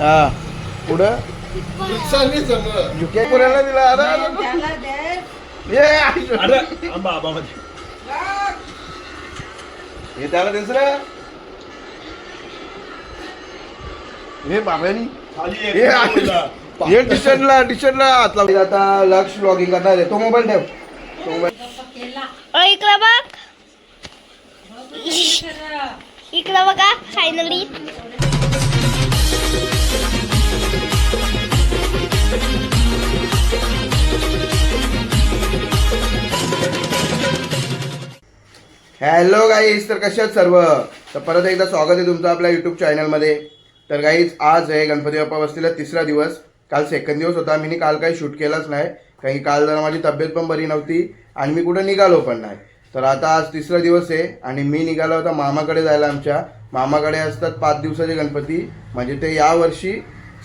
हा. पुढं? दिला. अरे, अरे. ये, हे त्याला दुसरं हे बाबानी हे हात लावले आता लक्ष ब्लॉगिंग करणार आहे. तो मोबाईल ठेव. तो मोबाईल बघ. इकडं बघा फायनली हॅलो गाईज तर कशात सर्व? तर परत एकदा स्वागत आहे तुमचं आपल्या युट्यूब चॅनलमध्ये तर गाईज आज आहे गणपती बाप्पा बसलेला तिसरा दिवस. काल सेकंड दिवस होता. मी काल काही शूट केलाच नाही. कारण की काल जरा माझी तब्येत पण बरी नव्हती आणि मी कुठं निघालो पण नाही. तर आता आज तिसरा दिवस आहे आणि मी निघालो होता मामाकडे जायला आमच्या. मामाकडे असतात पाच दिवसाचे गणपती. म्हणजे ते यावर्षी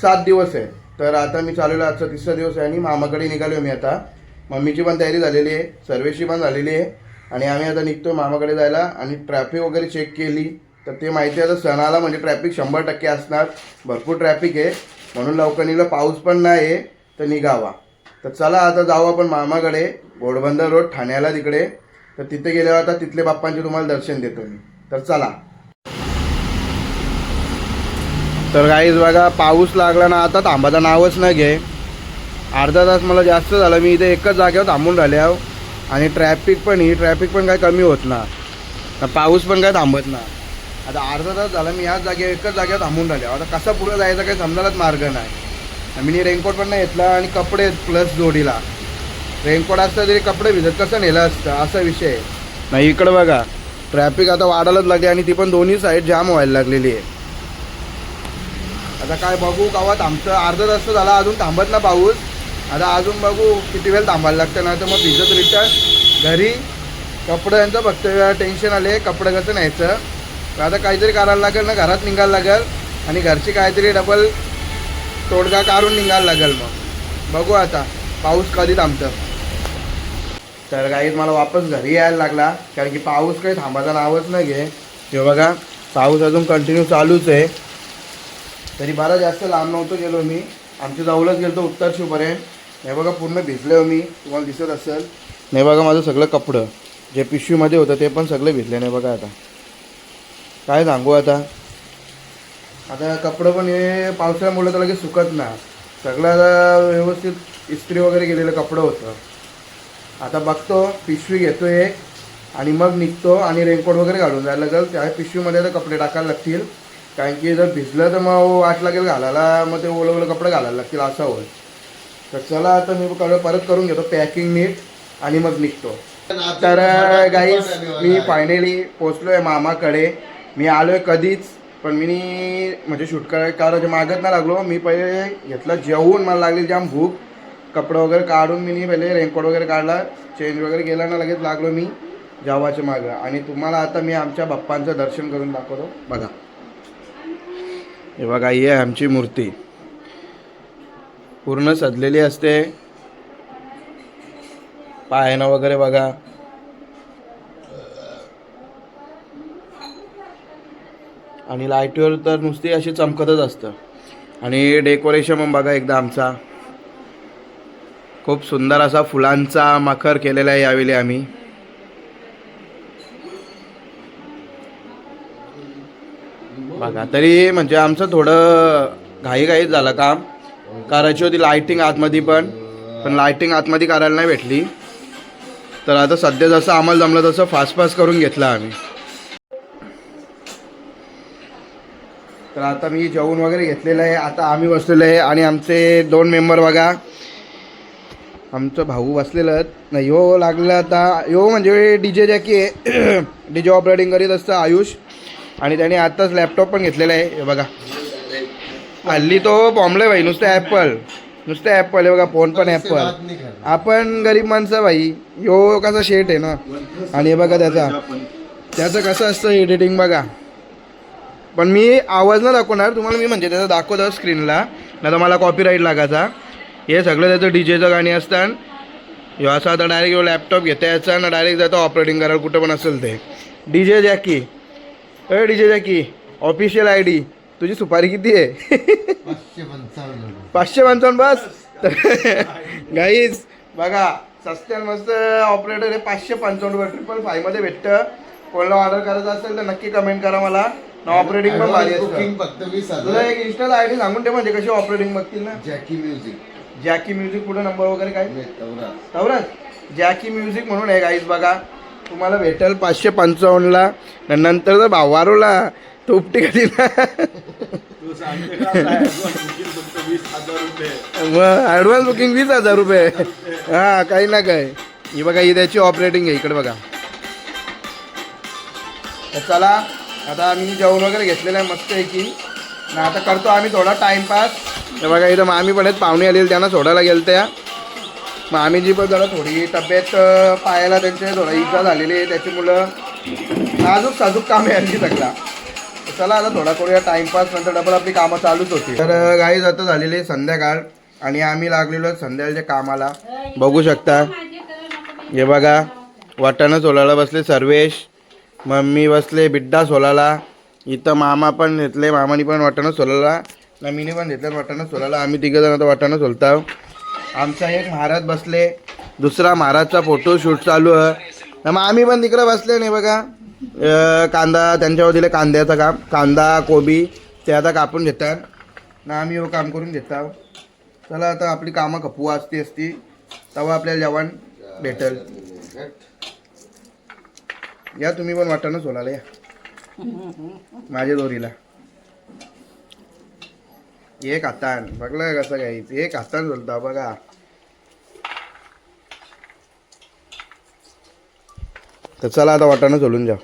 सात दिवस आहे. तर आता मी चाललेलो आजचा तिसरा दिवस आहे आणि मामाकडे निघालो मी आता. मम्मीची पण तयारी झालेली आहे. सर्वेची पण झालेली आहे. आणि आम्ही आता निघतो मामाकडे जायला आणि ट्रॅफिक वगैरे चेक केली. तर ते माहिती आहे आता सणाला म्हणजे ट्रॅफिक शंभर टक्के असणार. भरपूर ट्रॅफिक आहे. म्हणून लवकर निघलं पाऊस पण नाही आहे तर निघावा. तर चला आता जाऊ आपण मामाकडे घोडबंदर रोड ठाण्याला तिकडे. तर तिथे गेल्यावर आता तिथले बाप्पांचे तुम्हाला दर्शन देतो मी. तर चला. तर काहीच बघा पाऊस लागला ना आता थांबाचं नावच नाही घे अर्धा तास मला जास्त झालं मी इथे एकच जागेवर थांबून राहिले आहो. आणि ट्रॅफिक पण ही ट्रॅफिक पण काय कमी होत ना. पाऊस पण काय थांबत ना. आता अर्धा तास झाला मी याच जागेवर एकच जागेवर थांबून राहिले. आता कसा पुढे जायचा काही समजायलाच मार्ग नाही. मी रेनकोट पण नाही घेतला आणि कपडे प्लस जोडीला. रेनकोट असतं तरी कपडे भिजत कसं नेलं असतं? असा विषय नाही इकडं बघा. ट्रॅफिक आता वाढायलाच लागली आणि ती पण दोन्ही साईड जाम व्हायला लागलेली आहे. आता काय बघू गावात आमचं अर्धा तास झाला अजून थांबत ना पाऊस. आता अजून बघू किती वेळ थांबायला लागतं ना तर मग भिजत रिटर्न घरी कपड्यांचं फक्त टेन्शन आले कपडे कसं न्यायचं? आता काहीतरी करायला लागेल ना घरात निघायला लागेल. आणि घरची काहीतरी डबल तोडगा काढून निघायला लागेल मग. बघू आता पाऊस कधी थांबतं. तर काही मला वापस घरी यायला लागला कारण की पाऊस काही थांबायचा नावच नाही घे हे बघा पाऊस अजून कंटिन्यू चालूच आहे. तरी बरा जास्त लांब नव्हतो गेलो मी. आमच्या जवळच गेलो उत्तर शिवपर्यंत. हे बघा पूर्ण भिजले हो मी. तुम्हाला दिसत असेल. नाही बघा माझं सगळं कपडं. जे पिशवीमध्ये होतं ते पण सगळं भिजले नाही बघा आता. काय सांगू आता? आता कपडं पण हे पावसाळ्यामुळे तर लगेच सुकत ना. सगळं आता व्यवस्थित इस्त्री वगैरे केलेलं कपडं होतं. आता बघतो पिशवी घेतो एक आणि मग निघतो आणि रेनकोट वगैरे घालून जायला लागेल. त्या पिशवीमध्ये तर कपडे टाकायला लागतील. कारण की जर भिजलं तर मग वाट लागेल घालायला मग ते ओलं ओलं कपडे घालायला लागतील असं होईल. तर चला आता मी परत करून घेतो पॅकिंग नीट आणि मग निघतो. तर गाईस मी फायनली पोचलो आहे मामाकडे. मी आलो आहे कधीच पण मी म्हणजे शूट कराय मागत नाही लागलो. मी पहिले घेतलं जेवून मला लागली जाम भूक. कपडे वगैरे काढून मी पहिले रेनकोट वगैरे काढला. चेंज वगैरे केला ना लगेच लागलो मी जेवाच्या मागं. आणि तुम्हाला आता मी आमच्या बाप्पांचं दर्शन करून दाखवतो. बघा. हे बघा ही आहे आमची मूर्ती. पूर्ण सजलेली असते. पायानं वगैरे बघा. आणि लाईटवर तर नुसती अशी चमकतच असतं. आणि डेकोरेशन पण बघा एकदा आमचा. खूप सुंदर असा फुलांचा मखर केलेला आहे यावेळी आम्ही. बघा तरी म्हणजे आमचं थोडं घाईघाईत झालं काम. करायची होती लाईटिंग आतमध्ये पण. पण लाईटिंग आतमध्ये करायला नाही भेटली. तर आता सध्या जसं आम्हाला जमलं तसं फास्ट फास्ट करून घेतलं आम्ही. तर आता मी जेवण वगैरे घेतलेलं आहे. आता आम्ही बसलेलो आहे आणि आमचे दोन मेंबर बघा. आमचं भाऊ बसलेलं नाही हो लागलं आता. यो म्हणजे डी जे जॅकी आहे. डी जे ऑपरेटिंग करीत असतं आयुष. आणि त्याने आत्ताच लॅपटॉप पण घेतलेला आहे. हे बघा. हल्ली तो बॉम्बले भाई नुसतं ॲपल नुसतं ॲपल हे बघा फोन पण ॲपल आपण गरीब माणसं भाई यो कसा शेट आहे ना? आणि हे बघा त्याचा. त्याचं कसं असतं एडिटिंग बघा. पण मी आवाज न दाखवणार तुम्हाला मी म्हणजे त्याचं दाखवतो स्क्रीनला नाही तर मला कॉपीराईट लागायचा. हे सगळं त्याचं डी जेचं गाणी असतात. ह्यो असं आता डायरेक्ट लॅपटॉप घेता याचा ना डायरेक्ट जातो ऑपरेटिंग करायला कुठं पण असेल ते. डी जे जॅकी अरे D J Jackie official I D तुझी सुपारी किती आहे? पाचशे पंचावन्न. बस. तर गाईज बघा सस्त्यात मस्त ऑपरेटर आहे. पाचशे पंचावन्न ट्रिपल फायमध्ये भेटतं. कोणाला ऑर्डर करायचं असेल तर नक्की कमेंट करा मला. ऑपरेटिंग पण भारी तुला एक इन्स्टाला आय डी सांगून ठेव म्हणजे कशी ऑपरेटिंग बघतील ना? जॅकी म्युझिक जॅकी म्युझिक पुढे नंबर वगैरे काय? तवरा जॅकी म्युझिक म्हणून आहे गाईज बघा. तुम्हाला भेटेल पाचशे पंचावन्नला. नंतर जर भाव वाढवला तर उपटी कधी मग ॲडव्हान्स बुकिंग वीस हजार रुपये. हा काही ना काय ही बघा ही त्याची ऑपरेटिंग आहे. इकडे बघा. तर चला आता आम्ही जेवण वगैरे घेतलेलं आहे मस्त आहे की आता करतो आम्ही थोडा टाइमपास तर बघा इथं मामी पण आहेत. पाहुणे आलेले त्यांना सोडायला गेलं त्या मग आम्ही जी पण जरा थोडी तब्येत पायाला त्यांचे थोडा इजा झालेली आहे त्याची मुलं नाजूक साजूक काम आहे आणखी सगळा चला आता थोडा करूया टाइमपास नंतर डबल आपली कामं चालूच होती. तर गाई जातं झालेली आहे संध्याकाळ आणि आम्ही लागलेलो संध्याकाळच्या कामाला. बघू शकता. हे बघा वाटाणं सोलायला बसले सर्वेश मम्मी बसले बिड्डा सोलाला इथं मामा पण घेतले मामानी पण वाटाणं सोलाला नमीने पण घेतलं वाटाणं सोलाला आम्ही तिघं जण आता वाटाणं सोलताव. आमचा एक महाराज बसले दुसरा महाराजचा फोटो शूट चालू आहे. मग आम्ही पण तिकडे बसले नाही बघा कांदा त्यांच्यावर दिले कांद्याचं काम. कांदा कोबी ते आता कापून घेतात. ना आम्ही हो काम करून घेतो चला आता आपली कामं खपू असती असती तेव्हा आपल्याला जेवण भेटेल. या तुम्ही पण वाटणं सोलाला या. माझ्या दोरीला. एक हातान बघलं कसं घ्यायचं. एक हातान चलता बघा. तर चला आता वाटाणं सोलून जा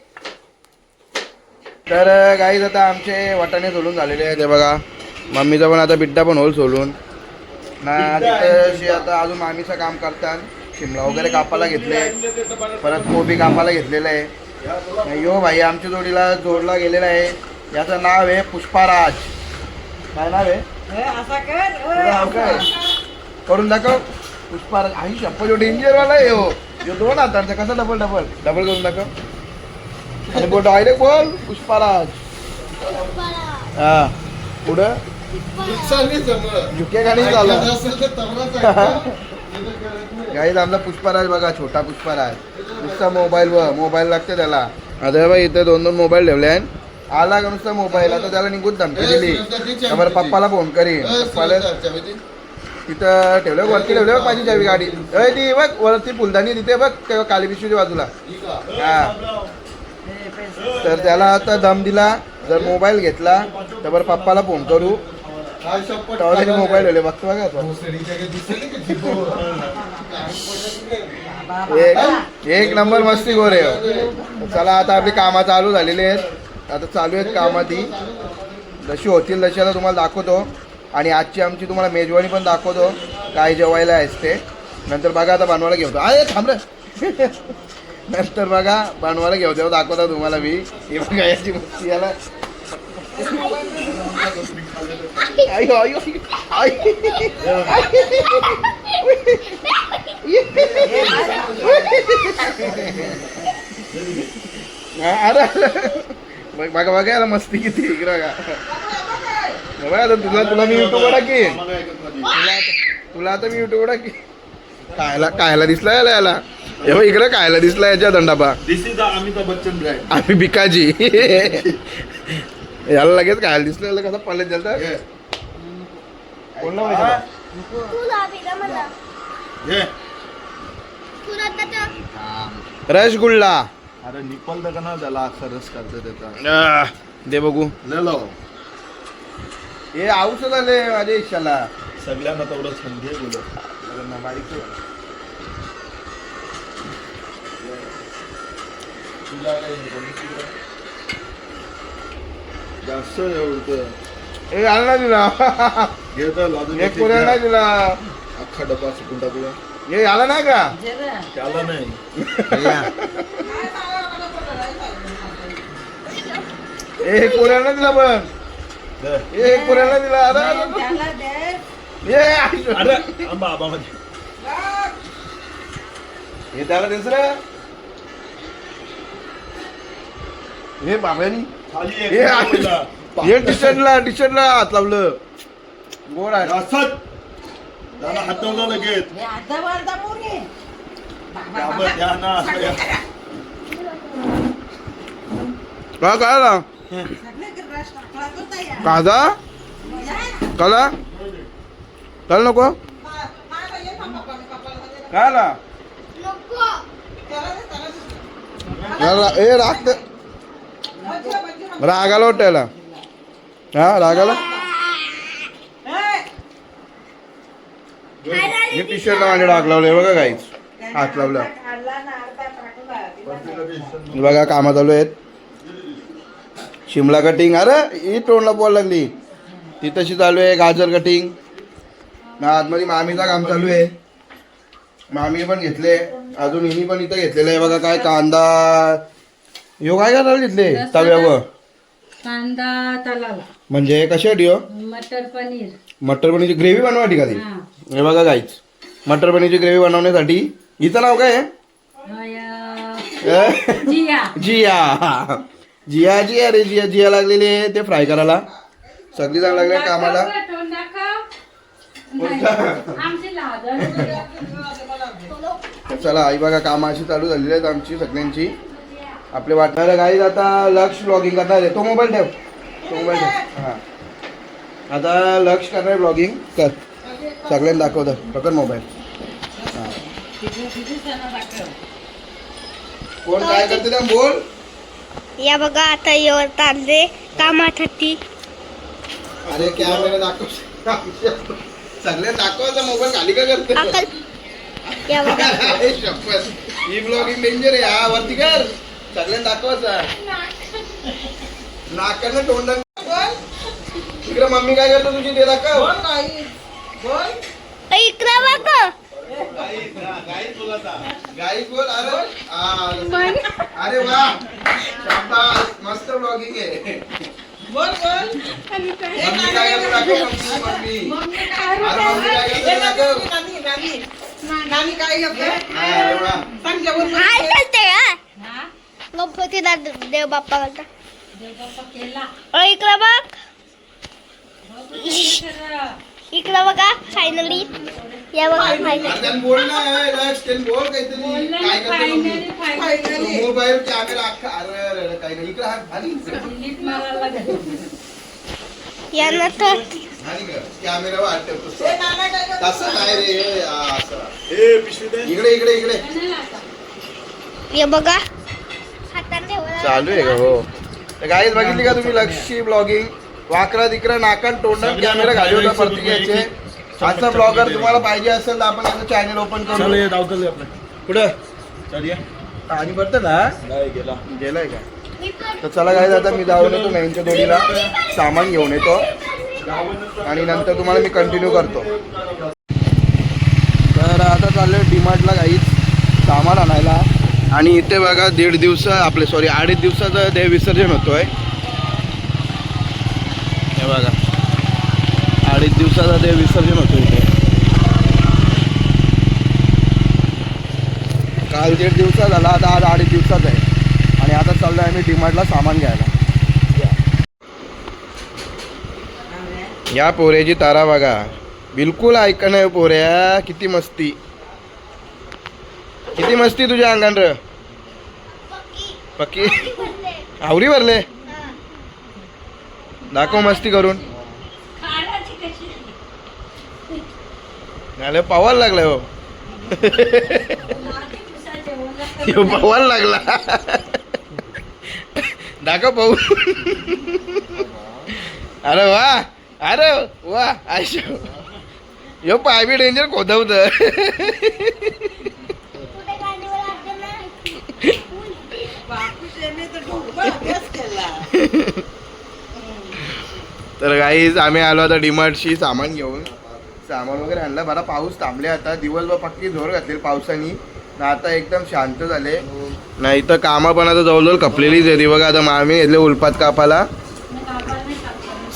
तर गाईज आता आमचे वाटाणे सोलून झालेले आहेत ते बघा. मम्मीचा पण आता बिड्डा पण होल सोलून. ना तिथं आता अजून मामीचं काम करतात. शिमला वगैरे कापायला घेतले. परत कोबी कापायला घेतलेलं आहे. यो भाई आमच्या जोडीला जोडला गेलेला आहे. याचं नाव आहे पुष्पाराज. काय नाव आहे? करून दाखव. पुष्पाराज आई शप्पा जो डेंजर वाला आहे हो. यो दोन हातांचा कसा डबल डबल डबल करून दाखव. आणि बोल डायरेक्ट बोल पुष्पाराज. हा. पुढं? झुके गाणी झालं. गाईज आमचा पुष्पाराज बघा छोटा पुष्पाराज. नुसता मोबाईल व मोबाईल लागते त्याला. आता बघा इथे दोन दोन मोबाईल ठेवले आहेत. आला का नुसता मोबाईल? आता त्याला निघून धमकी दिली. त्यावर पप्पाला फोन करीन. पप्पाला तिथं ठेवलं वरती ठेवलं बघ माझी चावी गाडी. अय ती बघ वरती फुलदाणी तिथे बघ तेव्हा काली पिशवीच्या बाजूला. हा. तर त्याला आता दम दिला. जर मोबाईल घेतला तर बरं पप्पाला फोन करू. त्याने मोबाईल ठेवले. बघतो बघा. एक एक नंबर मस्ती गोरे. चला आता आपली कामं चालू झालेली आहेत. आता चालू आहेत कामं ती जशी होतील तशी आता तुम्हाला दाखवतो. आणि आजची आमची तुम्हाला मेजवानी पण दाखवतो. काय जेवायला आहेस ते. नंतर बघा आता बनवायला घेऊ अरे थांब रे. नंतर बघा बनवायला घेऊ तेव्हा दाखवता तुम्हाला मी. हे बघा याची मस्ती याला. आयो आयो अरे. बघ बघा याला मस्ती किती इकडं बघा. बघा आता तुला तुला मी युट्यूब टाकी तुला तुला आता मी युट्यूब टाकी कायला कायला दिसला याला याला. हे बघ इकडं कायला दिसला याच्या दंडाबा. दिस इज अमिताभ बच्चन आम्ही भिकाजी. याला लगेच कायला दिसलं याला कसं पडलं त्याला कोणला माहिती हे रसगुल्ला. अरे निपल का ना त्याला सरस करते त्याचा. आह, दे बघू. लो हे औषध आले माझ्या इच्छाला. सगळ्यांना तेवढं संधी आहे बोलत. बारीक जास्त एवढं हे तुला घे तर लाजून एक पुऱ्या नाही तुला अख्खा डबा सुकून टाकूया. हे आला नाही का? त्याला नाही. एक पुऱ्याला दिला पण. दे. एक पुऱ्याला दिला. अरे, हे त्याला दुसरं हे बाबांनी. हे एक आहे. पहिला. हे टी शर्टला टी शर्टला हात लावलं. गोड आहे. असत त्याला हातवलं लगेच. काय आला काजा कला? चल नको? काय ए राग राग वाटायला हा रागाला? मी हे टी शर्टला माझ्या डाग लावले बघा काहीच हात लावला. बघा कामं चालू आहेत. शिमला कटिंग अरे ही तोंडला बोल लागली. ती तशी चालू आहे गाजर कटिंग आतमध्ये मामीचा काम चालू आहे. मामी पण घेतले. अजून हिनी पण इथं घेतलेलं आहे. बघा काय कांदा. यो काय करायला घेतले? तव्यावर. कांदा तलाला म्हणजे कशासाठी हो मटर पनीर. मटर पनीरची ग्रेव्ही बनवायची का ती हा बघा गाईच मटर पनीरची ग्रेव्ही बनवण्यासाठी हिचं नाव काय आहे? जिया. जिया. जिया जिया रे जिया जिया लागलेली आहे ते फ्राय करायला. सगळी जण लागले कामाला. चला आई बघा कामं अशी चालू झालेली आहेत आमची सगळ्यांची. आपले वाटणारे गाईज आता लक्ष ब्लॉगिंग करणार आहे तो मोबाईल ठेव. तो मोबाईल ठेव. हां. आता लक्ष करणार ब्लॉगिंग कर. सगळ्यांना दाखवतं पकड मोबाईल हां. कोण काय करते ना बोल. या बघा आता येवर कामात होती. अरे कॅमेरा दाखव. सगळ्यांना दाखवायचा मोबाईल खाली का करते अकल. या बघा. अरे शपथ. ही ब्लॉगिंग डेंजर आहे. हा वरती कर. सगळ्यांना दाखवायचा नाकानं तोंडानं तिकडे मम्मी काय करतो तुझी ते दाखव. इकडे बघ. गाई बोल अरे आ, अरे वा शाबास मस्त ब्लॉगिंग आहे मम्मी काय करतो दाखव मम्मी मम्मी अरे मम्मी काय करतो दाखव हा, अरे वा काय करते हा हा? गणपती देव बाप्पा करता देवबाप्पा केला अ, इकडे बघ तर, इकडे बघा फायनली या बघा फायनली अरे त्यानं बोल ना ए, लक्ष त्यानं बोल काहीतरी. बोललं काय ना, करतो mummy? finally, finally. Mobile camera अख्खा अरे अरे अरे काही नाही. इकडे हात खाली. Delete मारायला लागेल. यानंतर खाली कर. कॅमेरा वाट ठेवतो. तसं नाही रे. असं. ए पिशवी दे इकडे इकडे. इकडे हे बघा. हाताने ठेवा. चालू आहे का हो. गाईज बघितली का तुम्ही लक्षी ब्लॉगिंग? वाकरा तिकरा नाकात तोंडात कॅमेरा घाली होता प्रत्येकाचे असा ब्लॉगर तुम्हाला पाहिजे असेल तर आपण याचं चॅनल ओपन चल करू आपलं. ये. आणि बघतं ना? नाही गेला. गेलाय का? तर चला काय आता मी जाऊन येतो मेनच्या जोडीला सामान घेऊन येतो. आणि नंतर तुम्हाला मी कंटिन्यू करतो. तर आता चाललोय डीमार्टला काहीच सामान आणायला. आणि इथे बघा दीड दिवस आपले सॉरी अडीच दिवसाचं देव विसर्जन होतोय. हे बघा. अडीच दिवसाचा ते विसर्जन होतो इथे. काल दीड दिवसा झाला आता आज अडीच दिवसाचा आहे. आणि आता चाललो आहे मी डीमार्टला सामान घ्यायला. या पोऱ्याची तारा बघा. बिलकुल ऐक नाही पोऱ्या किती मस्ती. किती मस्ती तुझ्या अंगांड र पक्की? आवरी भरले. दाखव मस्ती करून? अरे पवायला लागलाय हो. पवायला लागला. दाखव पाहू. अरे वा अरे वा आयशो. यो पाय बी डेंजर खोदवत कुठे गाडीवर हात नाही. तर गाईज आम्ही आलो आता डीमार्टशी सामान घेऊन. सामान वगैरे आणलं. बरा पाऊस थांबले आता. दिवसभर पक्की जोर घातली पावसानी. ना आता एकदम शांत झाले. नाही तर कामं पण आता जवळजवळ कपलेलीच आहे ती बघा आता मामी घेतले उलपात कापाला.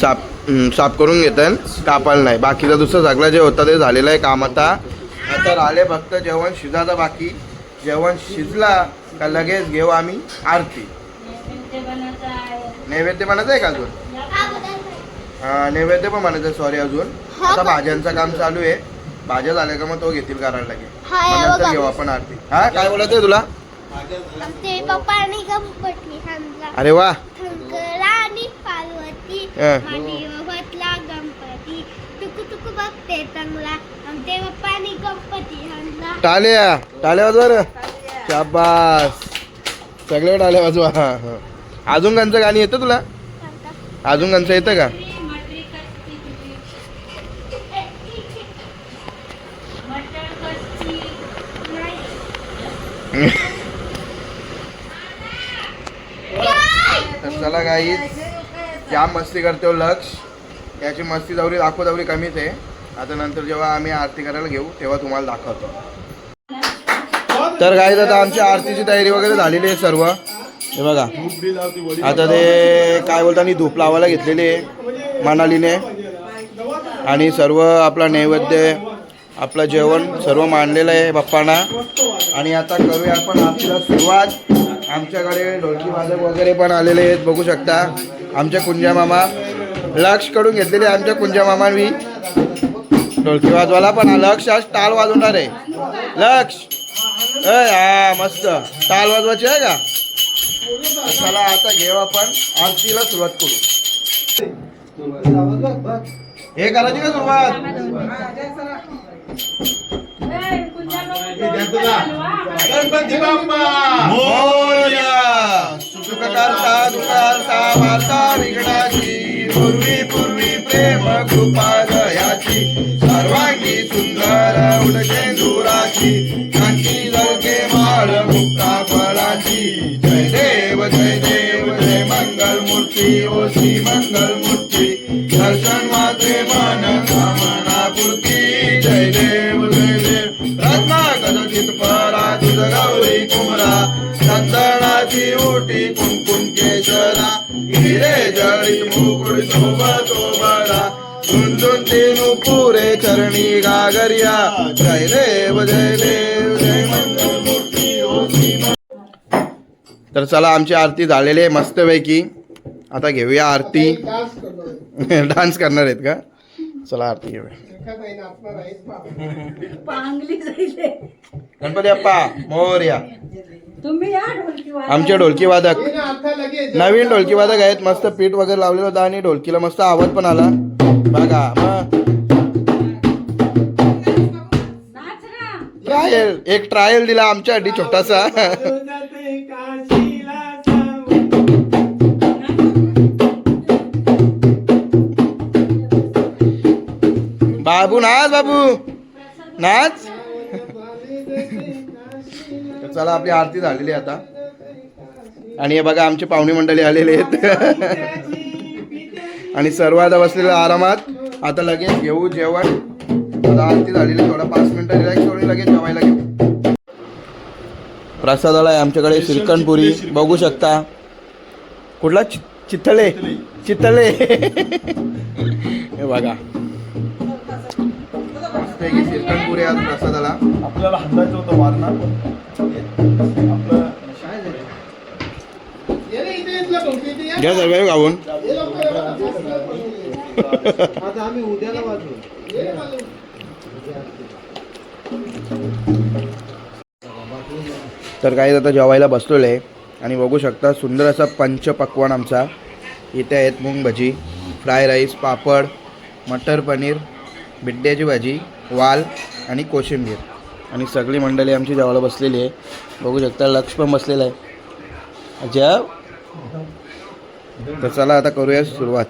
कापलं. साफ करून घेतात कापाल नाही. बाकीचा दुसरं सगळं जे होतं ते झालेलं आहे काम आता. आता राहिले फक्त जेवण शिजायचं बाकी. जेवण शिजला का लगेच घेऊ आम्ही. आरती. नैवेद्य बनायचं आहे. का अजून? नैवेद्य पण म्हणायचं सॉरी अजून. हा आता? भाज्यांचं काम चालू आहे. भाज्या झाल्या का मग तो घेतील करायला लागेल हा, मग नंतर बघा. घेऊ आपण आरती. हा काय बोलायचंय तुला? आमचे गणपती अरे वा. शंकरा आणि पार्वती हा. बसला गणपती. तुकू तुकू बघते चांगला आमचे पप्पानी गणपती आणला. टाल्या टाल्या वाजवा रे. शाबास. सगळे टाल्या वाजवा. हा, हा. अजून गाणचं गाणी येतं तुला? अजून गाणचं येतं का मटरी कच्ची तुझी मटर कच्ची तर चला गाई क्या मस्ती करतो लक्ष. याची मस्ती जवळी दाखव जवळी कमीच आहे. आता नंतर जेव्हा आम्ही आरती करायला घेऊ तेव्हा तुम्हाला दाखवतो. तर गाई आता आमची आरतीची तयारी वगैरे झालेली आहे सर्व. हे बघा. आता ते काय बोलताना धूप लावायला घेतलेली आहे मनालीने. आणि सर्व आपला नैवेद्य आपलं जेवण सर्व मांडलेलं आहे बाप्पांना. आणि आता करूया आपण आरतीला सुरुवात. आमच्याकडे ढोलकी वादक वगैरे पण आलेले आहेत बघू शकता. आमच्या कुंजा मामा. लक्षकडून घेतलेले आमच्या कुंजा मामांनी. ढोलकी वाजवायला पण लक्ष आज टाल वाजवणार आहे. लक्ष. अय हा मस्त. टाल वाजवायची आहे का? चला आता घेऊ आपण. आरतीला सुरुवात करू. हे करायची का सुरुवात? गणपती बाप्पा मोरया सुखकर्ता दुःखहर्ता माता विघ्नाची पूर्वी पूर्वी प्रेम कृपा दयाची सर्वांगी सुंदर उडके दुराची कांची जळके माळ मुक्ता फळाची जय देव जय देव जय मंगल मूर्ती ओ श्री मंगल मूर्ती दर्शन मात्रे मन कामना पूर्ती। ओटी कुंकुम केशरा हिरे जळी मुकुड शोभतो बरा झुंझुन पुरे चरणी गागरिया. जय देव जय देव जय मंगल तर चला आमची आरती झालेली आहे मस्तपैकी. आता घेऊया आरती. डान्स करणार आहेत का? चला आरती घेऊया. गणपती अप्पा मोरया. तुम्ही या. आमचे ढोलकी वादक नवीन ढोलकी वादक आहेत मस्त पीठ वगैरे लावलेलं होतं आणि ढोलकीला मस्त आवाज पण आला. बघा मग. नाच ना ट्रायल एक ट्रायल दिला आमच्यासाठी छोटासा. बाबू नाच बाबू. नाच. तर चला आपली आरती झालेली आहे आता. आणि हे बघा आमची पाहुणे मंडळी आलेले आहेत. आणि सर्व आता आरामात आता लगेच घेऊ जेवण. आता आरती झालेली आहे. थोडा पाच मिनिटं रिलॅक्स करून लगेच जेवायला घेऊ. प्रसादाला आहे आमच्याकडे श्रीखंडपुरी बघू शकता. कुठला चि- चित्तळे चित्तळे हे बघा. मस्तपैकी श्रीखंडपुरी आज प्रसादाला? आपल्याला हंडायचं होतं वारणा. आपलं घ्या सर्व गाऊन. तर काही आता जेवायला बसलेलो आहे आणि बघू शकता सुंदर असा पंचपक्वान आमचा. इथे आहेत मूग भजी फ्राय राईस पापड मटर पनीर बिड्ड्याची भाजी वाल आणि कोशिंबीर. आणि सगळी मंडळी आमची जेवायला बसलेली आहे. बघू शकता लक्ष पण बसलेलं आहे. ज्या तर चला आता करूया सुरुवात.